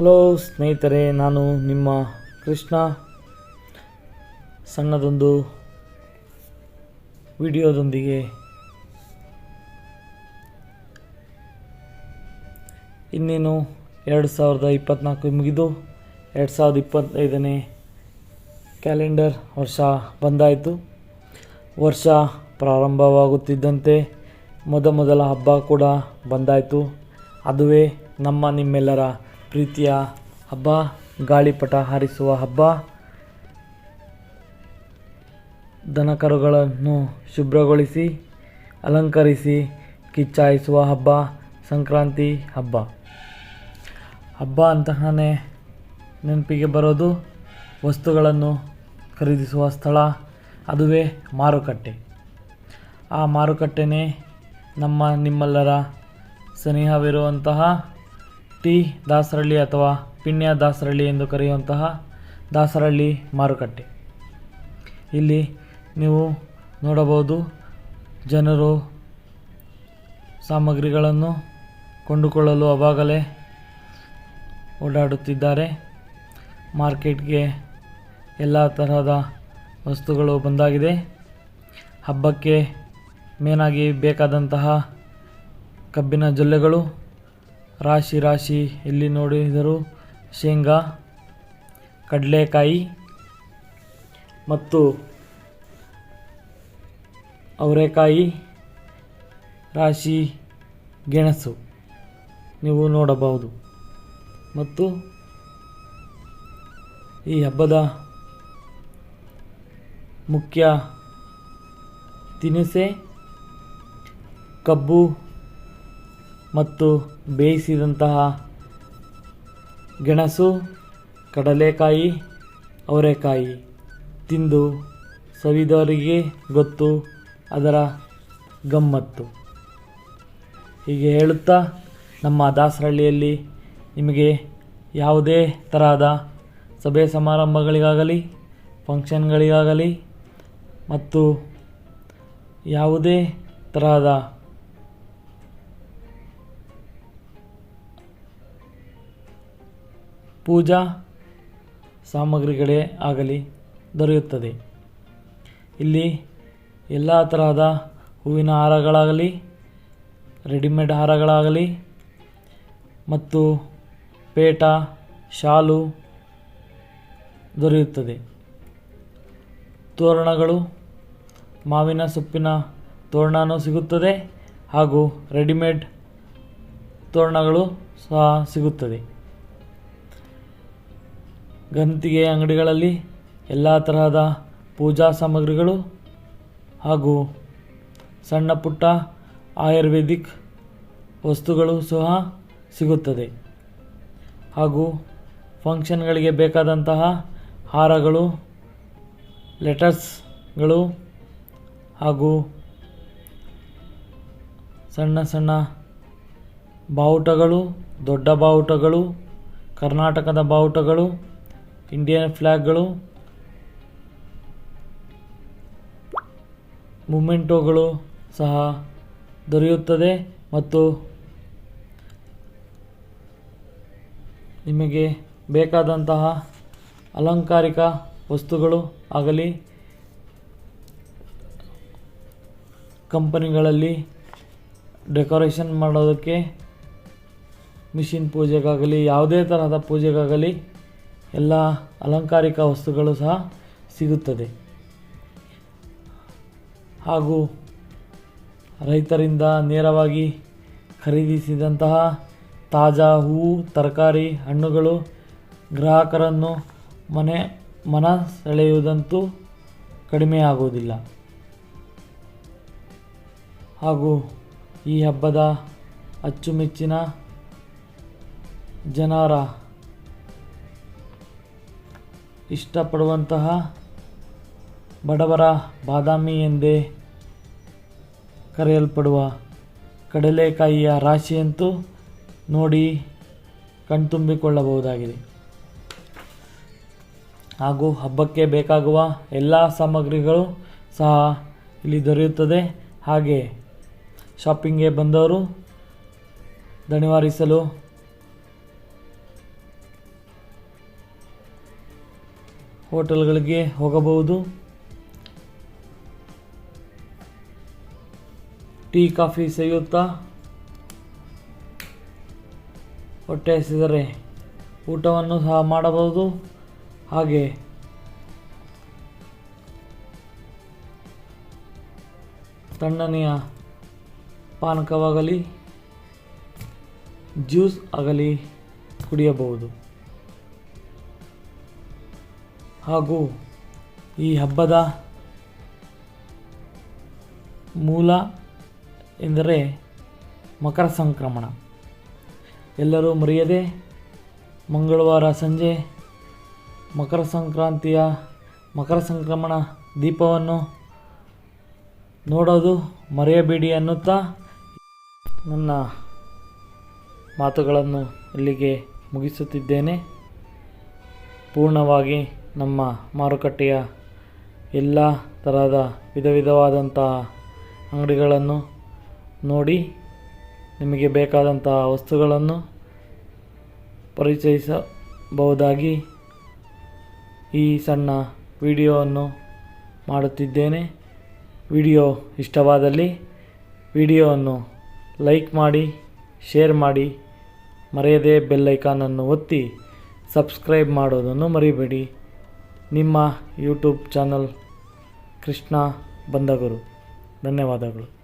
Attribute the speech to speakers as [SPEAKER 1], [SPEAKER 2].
[SPEAKER 1] Hello ಸ್ನೇಹಿತರೆ, ನಾನು ನಿಮ್ಮ ಕೃಷ್ಣ. ಸಣ್ಣದೊಂದು ವಿಡಿಯೋದೊಂದಿಗೆ ಇನ್ನೇನು ಎರಡು ಸಾವಿರದ ಇಪ್ಪತ್ತ್ನಾಲ್ಕು ಮುಗಿದು ಎರಡು ಸಾವಿರದ ಇಪ್ಪತ್ತೈದನೇ ಕ್ಯಾಲೆಂಡರ್ ವರ್ಷ ಬಂದಾಯಿತು. ವರ್ಷ ಪ್ರಾರಂಭವಾಗುತ್ತಿದ್ದಂತೆ ಮೊದಮೊದಲ ಹಬ್ಬ ಕೂಡ ಬಂದಾಯಿತು. ಅದುವೇ ನಮ್ಮ ನಿಮ್ಮೆಲ್ಲರ ಪ್ರೀತಿಯ ಹಬ್ಬ ಗಾಳಿಪಟ ಹಾರಿಸುವ ಹಬ್ಬ. ದನಕರುಗಳನ್ನು ಶುಭ್ರಗೊಳಿಸಿ, ಅಲಂಕರಿಸಿ, ಕಿಚ್ಚಾಯಿಸುವ ಹಬ್ಬ, ಸಂಕ್ರಾಂತಿ ಹಬ್ಬ. ಹಬ್ಬ ಅಂತಲೇ ನೆನಪಿಗೆ ಬರೋದು, ವಸ್ತುಗಳನ್ನು ಖರೀದಿಸುವ ಸ್ಥಳ, ಅದುವೇ ಮಾರುಕಟ್ಟೆ. ಆ ಮಾರುಕಟ್ಟೆನೇ ನಮ್ಮ ನಿಮ್ಮೆಲ್ಲರ ಸನಿಹವಿರುವಂತಹ ಟಿ ದಾಸರಳ್ಳಿ ಅಥವಾ ಪಿಣ್ಯ ದಾಸರಳ್ಳಿ ಎಂದು ಕರೆಯುವಂತಹ ದಾಸರಳ್ಳಿ ಮಾರುಕಟ್ಟೆ. ಇಲ್ಲಿ ನೀವು ನೋಡಬಹುದು ಜನರು ಸಾಮಗ್ರಿಗಳನ್ನು ಕೊಂಡುಕೊಳ್ಳಲು ಅವಾಗಲೇ ಓಡಾಡುತ್ತಿದ್ದಾರೆ. ಮಾರ್ಕೆಟ್ಗೆ ಎಲ್ಲ ತರಹದ ವಸ್ತುಗಳು ಬಂದಾಗಿದೆ. ಹಬ್ಬಕ್ಕೆ ಮೇನಾಗಿ ಬೇಕಾದಂತಹ ಕಬ್ಬಿನ ಜೊಲ್ಲೆಗಳು ರಾಶಿ ರಾಶಿ ಎಲ್ಲಿ ನೋಡಿದರೂ ಶೇಂಗಾ, ಕಡಲೆಕಾಯಿ ಮತ್ತು ಅವರೆಕಾಯಿ, ರಾಶಿ, ಗೆಣಸು ನೀವು ನೋಡಬಹುದು. ಮತ್ತು ಈ ಹಬ್ಬದ ಮುಖ್ಯ ತಿನಿಸೆ ಕಬ್ಬು ಮತ್ತು ಬೇಯಿಸಿದಂತಹ ಗೆಣಸು, ಕಡಲೆಕಾಯಿ, ಅವರೆಕಾಯಿ ತಿಂದು ಸವಿದವರಿಗೆ ಗೊತ್ತು, ಅದರ ಗಮ್ಮತ್ತು. ಹೀಗೆ ಹೇಳುತ್ತಾ ನಮ್ಮ ದಾಸರಹಳ್ಳಿಯಲ್ಲಿ ನಿಮಗೆ ಯಾವುದೇ ತರಹದ ಸಭೆ ಸಮಾರಂಭಗಳಿಗಾಗಲಿ ಫಂಕ್ಷನ್ಗಳಿಗಾಗಲಿ ಮತ್ತು ಯಾವುದೇ ತರಹದ ಪೂಜಾ ಸಾಮಗ್ರಿಗಳೇ ಆಗಲಿ ದೊರೆಯುತ್ತದೆ. ಇಲ್ಲಿ ಎಲ್ಲ ತರಹದ ಹೂವಿನ ಹಾರಗಳಾಗಲಿ, ರೆಡಿಮೇಡ್ ಹಾರಗಳಾಗಲಿ ಮತ್ತು ಪೇಟ, ಶಾಲು ದೊರೆಯುತ್ತದೆ. ತೋರಣಗಳು ಮಾವಿನ ಸೊಪ್ಪಿನ ತೋರಣನೂ ಸಿಗುತ್ತದೆ ಹಾಗೂ ರೆಡಿಮೇಡ್ ತೋರಣಗಳು ಸಹ ಸಿಗುತ್ತದೆ. ಗಂತಿಗೆ ಅಂಗಡಿಗಳಲ್ಲಿ ಎಲ್ಲ ತರಹದ ಪೂಜಾ ಸಾಮಗ್ರಿಗಳು ಹಾಗೂ ಸಣ್ಣ ಪುಟ್ಟ ಆಯುರ್ವೇದಿಕ್ ವಸ್ತುಗಳು ಸಹ ಸಿಗುತ್ತದೆ. ಹಾಗೂ ಫಂಕ್ಷನ್ಗಳಿಗೆ ಬೇಕಾದಂತಹ ಹಾರಗಳು, ಲೆಟರ್ಸ್ಗಳು ಹಾಗೂ ಸಣ್ಣ ಸಣ್ಣ ಬಾವುಟಗಳು, ದೊಡ್ಡ ಬಾವುಟಗಳು, ಕರ್ನಾಟಕದ ಬಾವುಟಗಳು ಇಂಡಿಯನ್ ಫ್ಲ್ಯಾಗ್ಗಳು ಮುಮೆಂಟೋಗಳು ಸಹ ದೊರೆಯುತ್ತದೆ ಮತ್ತು ನಿಮಗೆ ಬೇಕಾದಂತಹ ಅಲಂಕಾರಿಕ ವಸ್ತುಗಳು ಆಗಲಿ, ಕಂಪನಿಗಳಲ್ಲಿ ಡೆಕೋರೇಷನ್ ಮಾಡೋದಕ್ಕೆ ಮಿಷಿನ್ ಪೂಜೆಗಾಗಲಿ, ಯಾವುದೇ ತರಹದ ಪೂಜೆಗಾಗಲಿ ಎಲ್ಲ ಅಲಂಕಾರಿಕ ವಸ್ತುಗಳು ಸಹ ಸಿಗುತ್ತದೆ. ಹಾಗೂ ರೈತರಿಂದ ನೇರವಾಗಿ ಖರೀದಿಸಿದಂತಹ ತಾಜಾ ಹೂವು, ತರಕಾರಿ, ಹಣ್ಣುಗಳು ಗ್ರಾಹಕರನ್ನು ಮನೆ ಮನ ಸೆಳೆಯುವುದಂತೂ ಕಡಿಮೆಯಾಗುವುದಿಲ್ಲ ಹಾಗೂ ಈ ಹಬ್ಬದ ಅಚ್ಚುಮೆಚ್ಚಿನ ಜನರ ಇಷ್ಟಪಡುವಂತಹ ಬಡವರ ಬಾದಾಮಿ ಎಂದೇ ಕರೆಯಲ್ಪಡುವ ಕಡಲೆಕಾಯಿಯ ರಾಶಿಯಂತೂ ನೋಡಿ ಕಣ್ತುಂಬಿಕೊಳ್ಳಬಹುದಾಗಿದೆ. ಹಾಗೂ ಹಬ್ಬಕ್ಕೆ ಬೇಕಾಗುವ ಎಲ್ಲ ಸಾಮಗ್ರಿಗಳು ಸಹ ಇಲ್ಲಿ ದೊರೆಯುತ್ತದೆ. ಹಾಗೆ ಶಾಪಿಂಗ್ಗೆ ಬಂದವರು ದಣಿವಾರಿಸಲು ಹೋಟೆಲ್ಗಳಿಗೆ ಹೋಗಬಹುದು. ಟೀ, ಕಾಫಿ ಸೇಯುತ್ತಾ ಹೊಟ್ಟೆ ಹಸಿದರೆ ಊಟವನ್ನು ಸಹ ಮಾಡಬಹುದು. ಹಾಗೆ ತಣ್ಣನೆಯ ಪಾನಕವಾಗಲಿ, ಜ್ಯೂಸ್ ಆಗಲಿ ಕುಡಿಯಬಹುದು. ಹಾಗೂ ಈ ಹಬ್ಬದ ಮೂಲ ಎಂದರೆ ಮಕರ ಸಂಕ್ರಮಣ. ಎಲ್ಲರೂ ಮರೆಯದೆ ಮಂಗಳವಾರ ಸಂಜೆ ಮಕರ ಸಂಕ್ರಾಂತಿಯ ಮಕರ ಸಂಕ್ರಮಣ ದೀಪವನ್ನು ನೋಡೋದು ಮರೆಯಬೇಡಿ ಅನ್ನುತ್ತಾ ನನ್ನ ಮಾತುಗಳನ್ನು ಇಲ್ಲಿಗೆ ಮುಗಿಸುತ್ತಿದ್ದೇನೆ. ಪೂರ್ಣವಾಗಿ ನಮ್ಮ ಮಾರುಕಟ್ಟೆಯ ಎಲ್ಲ ತರಹದ ವಿಧ ವಿಧವಾದಂತಹ ಅಂಗಡಿಗಳನ್ನು ನೋಡಿ ನಿಮಗೆ ಬೇಕಾದಂತಹ ವಸ್ತುಗಳನ್ನು ಪರಿಚಯಿಸಬಹುದಾಗಿ ಈ ಸಣ್ಣ ವಿಡಿಯೋವನ್ನು ಮಾಡುತ್ತಿದ್ದೇನೆ. ವಿಡಿಯೋ ಇಷ್ಟವಾದಲ್ಲಿ ವಿಡಿಯೋವನ್ನು ಲೈಕ್ ಮಾಡಿ, ಶೇರ್ ಮಾಡಿ, ಮರೆಯದೆ ಬೆಲ್ ಐಕಾನನ್ನು ಒತ್ತಿ ಸಬ್ಸ್ಕ್ರೈಬ್ ಮಾಡೋದನ್ನು ಮರಿಬೇಡಿ. ನಿಮ್ಮ ಯೂಟ್ಯೂಬ್ ಚಾನಲ್ ಕೃಷ್ಣ ಬಂದಗುರು. ಧನ್ಯವಾದಗಳು.